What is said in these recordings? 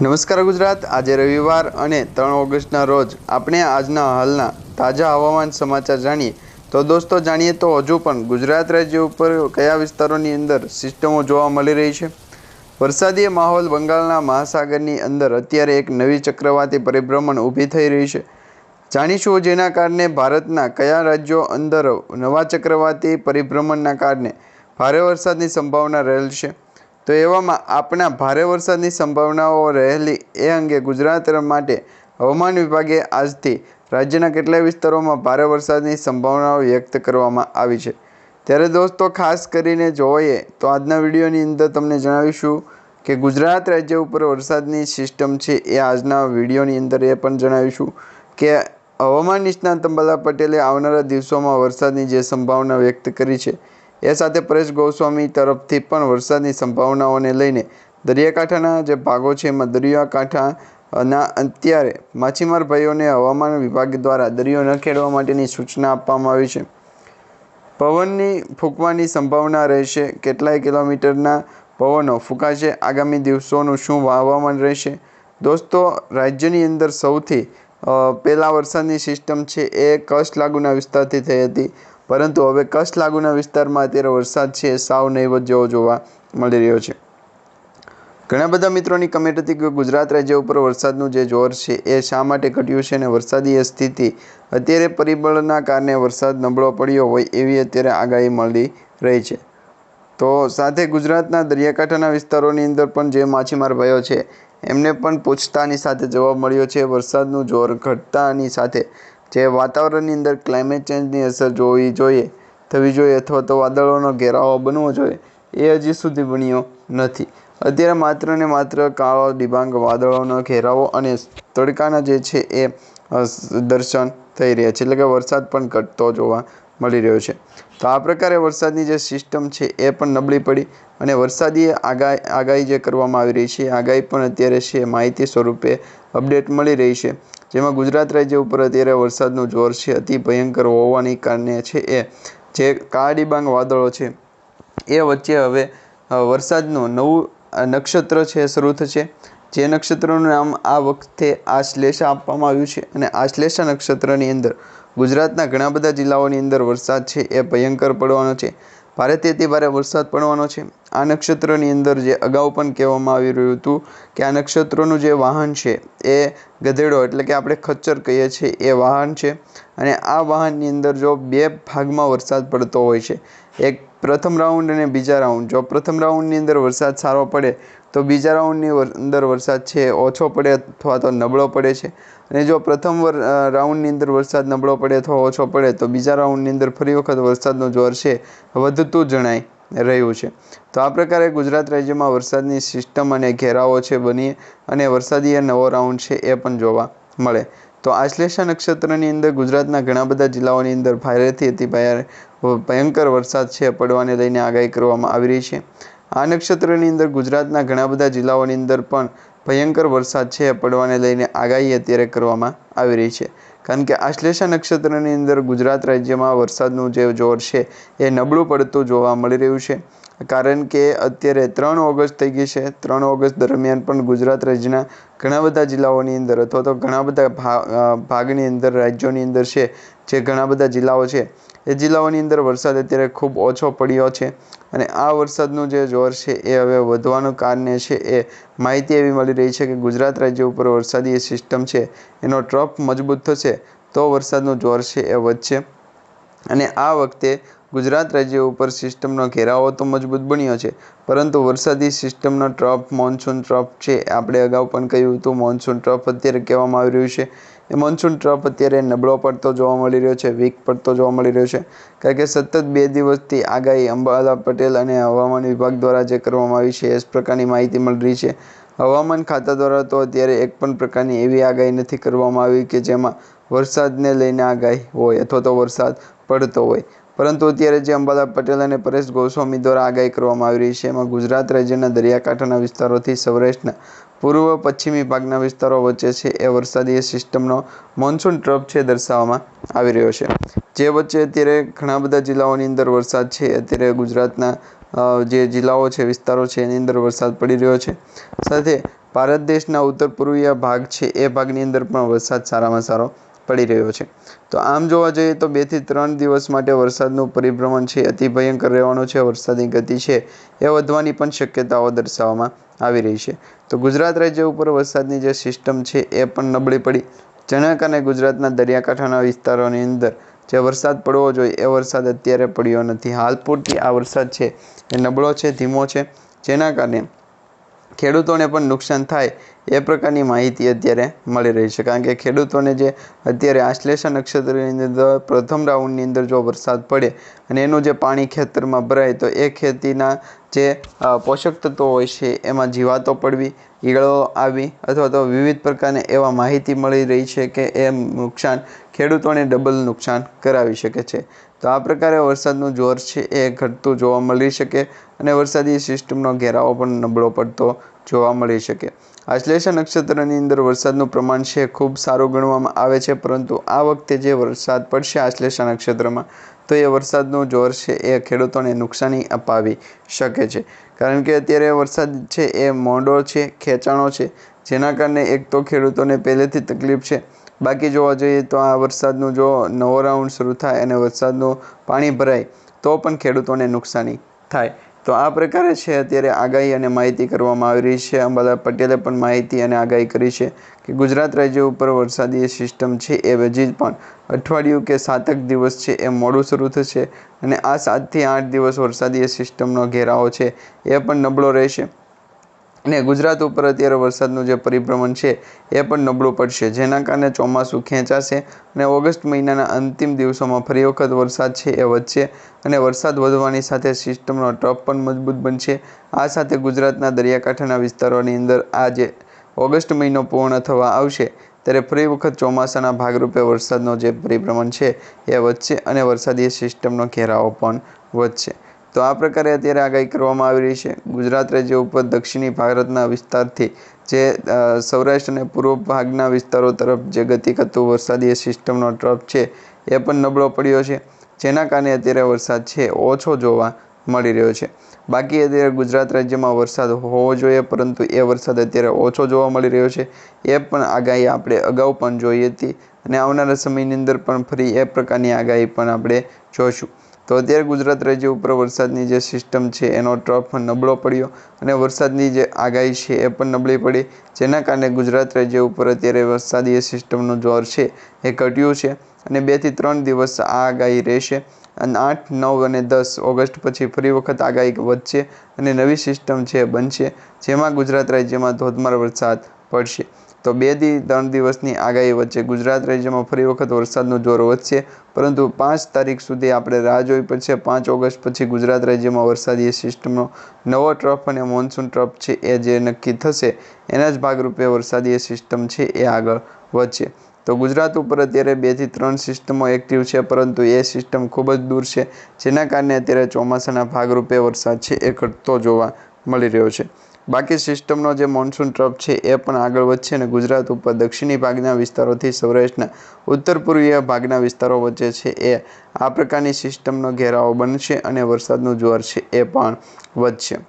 નમસ્કાર ગુજરાત. આજે રવિવાર અને ત્રણ ઓગસ્ટના રોજ આપણે આજના હાલના તાજા હવામાન સમાચાર જાણીએ. તો દોસ્તો, જાણીએ તો હજુ પણ ગુજરાત રાજ્ય ઉપર કયા વિસ્તારોની અંદર સિસ્ટમો જોવા મળી રહી છે? વરસાદી માહોલ બંગાળના મહાસાગરની અંદર અત્યારે એક નવી ચક્રવાતી પરિભ્રમણ ઊભી થઈ રહી છે. જાણીશું જેના કારણે ભારતના કયા રાજ્યો અંદર નવા ચક્રવાતી પરિભ્રમણના કારણે ભારે વરસાદની સંભાવના રહેલ છે. તો એવામાં આપણા ભારે વરસાદની સંભાવનાઓ રહેલી એ અંગે ગુજરાત માટે હવામાન વિભાગે આજથી રાજ્યના કેટલાય વિસ્તારોમાં ભારે વરસાદની સંભાવનાઓ વ્યક્ત કરવામાં આવી છે. ત્યારે દોસ્તો, ખાસ કરીને જોઈએ તો આજના વિડીયોની અંદર તમને જણાવીશું કે ગુજરાત રાજ્ય ઉપર વરસાદની સિસ્ટમ છે એ આજના વિડીયોની અંદર એ પણ જણાવીશું કે હવામાન નિષ્ણાત અંબાલા પટેલે આવનારા દિવસોમાં વરસાદની જે સંભાવના વ્યક્ત કરી છે એ સાથે પરેશ ગોસ્વામી તરફથી પણ વરસાદની સંભાવનાઓને લઈને દરિયાકાંઠાના જે ભાગો છે એમાં દરિયાકાંઠાના અત્યારે માછીમાર ભાઈઓને હવામાન વિભાગ દ્વારા દરિયો ન ખેડવા માટેની સૂચના આપવામાં આવી છે. પવનની ફૂંકવાની સંભાવના રહેશે. કેટલાય કિલોમીટરના પવનો ફૂંકાશે. આગામી દિવસોનું શું હવામાન રહેશે? દોસ્તો, રાજ્યની અંદર સૌથી પહેલાં વરસાદની સિસ્ટમ છે એ કચ્છ લાગુના વિસ્તારથી થઈ હતી. પરંતુ હવે કચ્છ લાગુના વિસ્તારમાં અત્યારે વરસાદ છે, સાવ નહીવત જેવો જોવા મળી રહ્યો છે. ઘણા બધા મિત્રોની કમેન્ટ હતી કે ગુજરાત રાજ્ય ઉપર વરસાદનું જે જોર છે, એ શા માટે ઘટ્યું છે અને વરસાદી સ્થિતિ અત્યારે પરિબળના કારણે વરસાદ નબળો પડ્યો હોય એવી અત્યારે આગાહી મળી રહી છે. તો સાથે ગુજરાતના દરિયાકાંઠાના વિસ્તારોની અંદર પણ જે માછીમાર ભાઈઓ છે, એમને પણ પૂછતાની સાથે જવાબ મળ્યો છે, વરસાદનું જોર ઘટતાની સાથે. જે વાતાવરણની અંદર ક્લાઇમેટ ચેન્જની અસર જોવી જોઈએ, થવી જોઈએ અથવા તો વાદળોનો ઘેરાવો બનવો જોઈએ, એ હજી સુધી બન્યો નથી. અત્યારે માત્ર ને માત્ર કાળો ડિબાંગ, વાદળોનો ઘેરાવો અને તડકાના જે છે એ દર્શન થઈ રહ્યા છે. એટલે કે વરસાદ પણ ઘટતો જોવા મળી રહ્યો છે. તો આ પ્રકારે વરસાદની જે સિસ્ટમ છે એ પણ નબળી પડી અને વરસાદી આગાહી આગાહી જે કરવામાં આવી રહી છે આગાહી પણ અત્યારે છે. માહિતી સ્વરૂપે અપડેટ મળી રહી છે. જેમાં ગુજરાત રાજ્ય ઉપર અત્યારે વરસાદનું જોર છે, અતિ ભયંકર હોવાની કારણે છે એ જે કાળીબાંગ વાદળો છે, એ વચ્ચે હવે વરસાદનું નવું નક્ષત્ર છે, શરૂ થશે. જે નક્ષત્રનું નામ આ વખતે આશ્લેષા આપવામાં આવ્યું છે અને આશ્લેષા નક્ષત્રની અંદર ગુજરાતના ઘણા બધા જિલ્લાઓની અંદર વરસાદ છે એ ભયંકર પડવાનો છે. ભારેથી ભારે વરસાદ પડવાનો છે. આ નક્ષત્રની અંદર જે અગાઉ પણ કહેવામાં આવી રહ્યું હતું કે આ નક્ષત્રનું જે વાહન છે એ ગધેડો એટલે કે આપણે ખચ્ચર કહીએ છીએ, એ વાહન છે. અને આ વાહનની અંદર જો બે ભાગમાં વરસાદ પડતો હોય છે. એક પ્રથમ રાઉન્ડ અને બીજા રાઉન્ડ. જો પ્રથમ રાઉન્ડની અંદર વરસાદ સારો પડે, તો બીજા રાઉન્ડની અંદર વરસાદ છે, ઓછો પડે અથવા તો નબળો પડે છે. અને જો પ્રથમ રાઉન્ડની અંદર વરસાદ નબળો પડે અથવા ઓછો પડે, તો બીજા રાઉન્ડની અંદર ફરી વખત વરસાદનો જોર છે, વધતું જણાય રહ્યું છે. તો આ પ્રકારે ગુજરાત રાજ્યમાં વરસાદની સિસ્ટમ અને ઘેરાવો છે બની અને વરસાદી નવો રાઉન્ડ છે એ પણ જોવા મળે. તો આશ્લેષા નક્ષત્રની અંદર ગુજરાતના ઘણા બધા જિલ્લાઓની અંદર ભારેથી અતિ ભયંકર વરસાદ છે પડવાને લઈને આગાહી કરવામાં આવી રહી છે. આ નક્ષત્રની અંદર ગુજરાતના ઘણા બધા જિલ્લાઓની અંદર પણ ભયંકર વરસાદ છે પડવાને લઈને આગાહી અત્યારે કરવામાં આવી રહી છે. કારણ કે આશ્લેષા નક્ષત્રની અંદર ગુજરાત રાજ્યમાં વરસાદનું જે જોર છે એ નબળું પડતું જોવા મળી રહ્યું છે. કારણ કે અત્યારે ત્રણ ઓગસ્ટ થઈ ગઈ છે. ત્રણ ઓગસ્ટ દરમિયાન પણ ગુજરાત રાજ્યના ઘણા બધા જિલ્લાઓની અંદર અથવા તો ઘણા બધા ભાગની અંદર, રાજ્યોની અંદર છે જે ઘણા બધા જિલ્લાઓ છે. એ જિલ્લાઓની અંદર વરસાદ અત્યારે ખૂબ ઓછો પડ્યો છે અને આ વરસાદનું જે જોર છે એ હવે વધવાનું કારણે છે એ માહિતી એવી મળી રહી છે કે ગુજરાત રાજ્ય ઉપર વરસાદી સિસ્ટમ છે, એનો ટ્રફ મજબૂત થશે તો વરસાદનું જોર છે એ વધશે. અને આ વખતે ગુજરાત રાજ્ય ઉપર સિસ્ટમનો ઘેરાવો તો મજબૂત બન્યો છે, પરંતુ વરસાદી સિસ્ટમનો ટ્રફ મોન્સૂન ટ્રફ છે, આપણે અગાઉ પણ કહ્યું હતું, મોન્સૂન ટ્રફ અત્યારે કહેવામાં આવી રહ્યું છે. એ મોન્સૂન ટ્રફ અત્યારે નબળો પડતો જોવા મળી રહ્યો છે વીક પડતો જોવા મળી રહ્યો છે. કારણ કે સતત બે દિવસથી આગાહી અંબાલા પટેલ અને હવામાન વિભાગ દ્વારા જે કરવામાં આવી છે, એ જ પ્રકારની માહિતી મળી રહી છે. હવામાન ખાતા દ્વારા તો અત્યારે એક પણ પ્રકારની એવી આગાહી નથી કરવામાં આવી કે જેમાં વરસાદને લઈને આગાહી હોય અથવા તો વરસાદ પડતો હોય. પરંતુ અત્યારે જે અંબાલા પટેલ અને પરેશ ગોસ્વામી દ્વારા આગાહી કરવામાં આવી રહી છે, એમાં ગુજરાત રાજ્યના દરિયાકાંઠાના વિસ્તારોથી સૌરાષ્ટ્રના પૂર્વ પશ્ચિમી ભાગના વિસ્તારો વચ્ચે છે. એ વરસાદી સિસ્ટમનો મોન્સૂન ટ્રફ છે દર્શાવવામાં આવી રહ્યો છે. જે વચ્ચે અત્યારે ઘણા બધા જિલ્લાઓની અંદર વરસાદ છે. અત્યારે ગુજરાતના જે જિલ્લાઓ છે, વિસ્તારો છે, એની અંદર વરસાદ પડી રહ્યો છે. સાથે ભારત દેશના ઉત્તર પૂર્વીય ભાગ છે. એ ભાગની અંદર પણ વરસાદ સારામાં સારો પડી રહ્યો છે. તો આમ જોવા જઈએ તો બેથી ત્રણ દિવસ માટે વરસાદનું પરિભ્રમણ છે, અતિ ભયંકર રહેવાનું છે, વરસાદની ગતિ છે, એ વધવાની પણ શક્યતાઓ દર્શાવવામાં આવી રહી છે. તો ગુજરાત રાજ્ય ઉપર વરસાદની જે સિસ્ટમ છે, એ પણ નબળી પડી. જેના કારણે ગુજરાતના દરિયાકાંઠાના વિસ્તારોની અંદર જે વરસાદ પડવો જોઈએ, એ વરસાદ અત્યારે પડ્યો નથી. હાલ પૂરતી આ વરસાદ છે, એ નબળો છે, ધીમો છે. જેના કારણે ખેડૂતોને પણ નુકસાન થાય એ પ્રકારની માહિતી અત્યારે મળી રહી છે. કારણ કે ખેડૂતોને જે અત્યારે આશ્લેષા નક્ષત્રની અંદર પ્રથમ રાઉન્ડની અંદર જો વરસાદ પડે અને એનું જે પાણી ખેતરમાં ભરાય, તો એ ખેતીના જે પોષક તત્વો હોય છે, એમાં જીવાતો પડવી, ઈગળો આવી અથવા તો વિવિધ પ્રકારની એવા માહિતી મળી રહી છે કે એ નુકસાન ખેડૂતોને ડબલ નુકસાન કરાવી શકે છે. તો આ પ્રકારે વરસાદનું જોર છે એ ઘટતું જોવા મળી શકે અને વરસાદી સિસ્ટમનો ઘેરાવો પણ નબળો પડતો જોવા મળી શકે. આશ્લેષા નક્ષત્રની અંદર વરસાદનું પ્રમાણ છે, ખૂબ સારું ગણવામાં આવે છે, પરંતુ આ વખતે જે વરસાદ પડશે આશ્લેષા નક્ષત્રમાં, તો એ વરસાદનું જોર છે એ ખેડૂતોને નુકસાની અપાવી શકે છે. કારણ કે અત્યારે વરસાદ છે એ મોડો છે, ખેંચાણો છે, જેના કારણે એક તો ખેડૂતોને પહેલેથી તકલીફ છે. બાકી જોવા જઈએ તો આ વરસાદનું જો નવો રાઉન્ડ શરૂ થાય અને વરસાદનું પાણી ભરાય, તો પણ ખેડૂતોને નુકસાની થાય. તો આ પ્રકારે છે અત્યારે આગાહી અને માહિતી કરવામાં આવી રહી છે. અંબાલાલ પટેલે પણ માહિતી અને આગાહી કરી છે કે ગુજરાત રાજ્ય ઉપર વરસાદી સિસ્ટમ છે એ હજી પણ અઠવાડિયું કે સાતક દિવસ છે એ મોડું શરૂ થશે અને આ સાતથી આઠ દિવસ વરસાદી સિસ્ટમનો ઘેરાવો છે એ પણ નબળો રહેશે. અને ગુજરાત ઉપર અત્યારે વરસાદનું જે પરિભ્રમણ છે, એ પણ નબળું પડશે. જેના કારણે ચોમાસું ખેંચાશે અને ઓગસ્ટ મહિનાના અંતિમ દિવસોમાં ફરી વખત વરસાદ છે એ વધશે અને વરસાદ વધવાની સાથે સિસ્ટમનો ટ્રપ પણ મજબૂત બનશે. આ સાથે ગુજરાતના દરિયાકાંઠાના વિસ્તારોની અંદર આ જે ઓગસ્ટ મહિનો પૂર્ણ થવા આવશે, ત્યારે ફરી વખત ચોમાસાના ભાગરૂપે વરસાદનો જે પરિભ્રમણ છે, એ વધશે અને વરસાદી સિસ્ટમનો ઘેરાવો પણ વધશે. તો આ પ્રકારે અત્યારે આગાહી કરવામાં આવી રહી છે. ગુજરાત રાજ્ય ઉપર દક્ષિણી ભારતના વિસ્તારથી જે સૌરાષ્ટ્ર અને પૂર્વ ભાગના વિસ્તારો તરફ જે ગતિ કરતું વરસાદી સિસ્ટમનો ટ્રફ છે એ પણ નબળો પડ્યો છે. જેના કારણે અત્યારે વરસાદ છે, ઓછો જોવા મળી રહ્યો છે. બાકી અત્યારે ગુજરાત રાજ્યમાં વરસાદ હોવો જોઈએ, પરંતુ એ વરસાદ અત્યારે ઓછો જોવા મળી રહ્યો છે. એ પણ આગાહી આપણે અગાઉ પણ જોઈ હતી અને આવનારા સમયની અંદર પણ ફરી એ પ્રકારની આગાહી પણ આપણે જોઈશું. તો અત્યારે ગુજરાત રાજ્ય ઉપર વરસાદની જે સિસ્ટમ છે, એનો ટ્રફ નબળો પડ્યો અને વરસાદની જે આગાહી છે, એ પણ નબળી પડી. જેના કારણે ગુજરાત રાજ્ય ઉપર અત્યારે વરસાદી સિસ્ટમનું જોર છે, એ ઘટ્યું છે અને બેથી ત્રણ દિવસ આ આગાહી રહેશે. અને આઠ, નવ અને દસ ઓગસ્ટ પછી ફરી વખત આગાહી વધશે અને નવી સિસ્ટમ છે બનશે, જેમાં ગુજરાત રાજ્યમાં ધોધમાર વરસાદ પડશે. તો બેથી ત્રણ દિવસની આગાહી વચ્ચે ગુજરાત રાજ્યમાં ફરી વખત વરસાદનું જોર વધશે. પરંતુ પાંચ તારીખ સુધી આપણે રાહ જોવી પડશે પાંચ ઓગસ્ટ પછી ગુજરાત રાજ્યમાં વરસાદી સિસ્ટમનો નવો ટ્રફ અને મોન્સૂન ટ્રફ છે એ જે નક્કી થશે, એના જ ભાગરૂપે વરસાદી સિસ્ટમ છે એ આગળ વધશે. તો ગુજરાત ઉપર અત્યારે બેથી ત્રણ સિસ્ટમો એક્ટિવ છે, પરંતુ એ સિસ્ટમ ખૂબ જ દૂર છે. જેના કારણે અત્યારે ચોમાસાના ભાગરૂપે વરસાદ છે એ ઘટતો જોવા મળી રહ્યો છે. બાકી સિસ્ટમનો જે મોન્સૂન ટ્રપ છે એ પણ આગળ વધશે અને ગુજરાત ઉપર દક્ષિણી ભાગના વિસ્તારોથી સૌરાષ્ટ્રના ઉત્તર પૂર્વીય ભાગના વિસ્તારો વચ્ચે છે એ આ પ્રકારની સિસ્ટમનો ઘેરાવો બનશે અને વરસાદનું જોર છે એ પણ વધશે.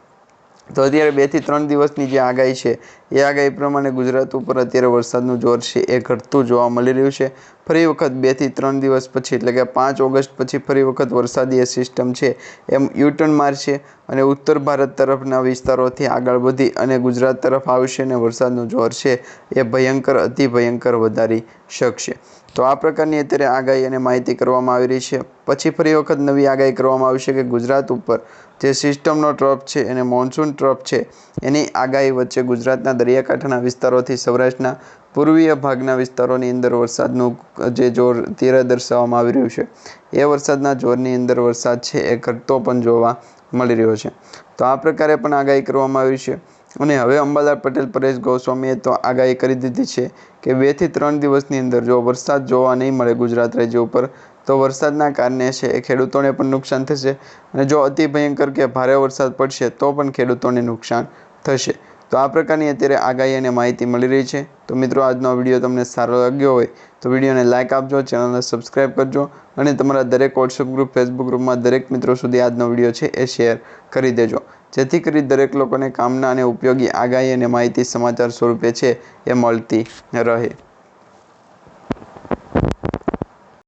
તો અત્યારે બેથી ત્રણ દિવસની જે આગાહી છે, એ આગાહી પ્રમાણે ગુજરાત ઉપર અત્યારે વરસાદનું જોર છે એ ઘટતું જોવા મળી રહ્યું છે. ફરી વખત બેથી ત્રણ દિવસ પછી, એટલે કે પાંચ ઓગસ્ટ પછી ફરી વખત વરસાદી સિસ્ટમ છે એમ યુટર્ન મારશે અને ઉત્તર ભારત તરફના વિસ્તારોથી આગળ વધી અને ગુજરાત તરફ આવશે અને વરસાદનું જોર છે એ ભયંકર, અતિ ભયંકર વધારી શકશે. તો આ પ્રકારની અત્યારે આગાહી અને માહિતી કરવામાં આવી રહી છે. પછી ફરી વખત નવી આગાહી કરવામાં આવશે કે ગુજરાત ઉપર જે સિસ્ટમનો ટ્રપ છે અને મોન્સૂન ટ્રપ છે, એની આગાહી વચ્ચે ગુજરાતના દરિયાકાંઠાના વિસ્તારોથી સૌરાષ્ટ્રના પૂર્વીય ભાગના વિસ્તારોની અંદર વરસાદનું જે જોર તીરે દર્શાવવામાં આવી રહ્યું છે. એ વરસાદના જોરની અંદર વરસાદ છે એ ઘટતો પણ જોવા મળી રહ્યો છે. તો આ પ્રકારે પણ આગાહી કરવામાં આવી છે. અને હવે અંબાલાલ પટેલ, પરેશ ગોસ્વામીએ તો આગાહી કરી દીધી છે કે બેથી ત્રણ દિવસની અંદર જો વરસાદ જોવા નહીં મળે ગુજરાત રાજ્ય ઉપર, તો વરસાદના કારણે છે એ ખેડૂતોને પણ નુકસાન થશે. અને જો અતિ ભયંકર કે ભારે વરસાદ પડશે, તો પણ ખેડૂતોને નુકસાન થશે. તો આ પ્રકારની અત્યારે આગાહી અને માહિતી મળી રહી છે. તો મિત્રો, આજનો વીડિયો તમને સારો લાગ્યો હોય, તો વિડીયોને લાઇક આપજો, ચેનલને સબસ્ક્રાઇબ કરજો અને તમારા દરેક વોટ્સઅપ ગ્રુપ ફેસબુક ગ્રુપમાં દરેક મિત્રો સુધી આજનો વીડિયો છે એ શેર કરી દેજો. જેથી કરી દરેક લોકોને કામના અને ઉપયોગી આગાહી અને માહિતી સમાચાર સ્વરૂપે છે, એ મળતી રહે.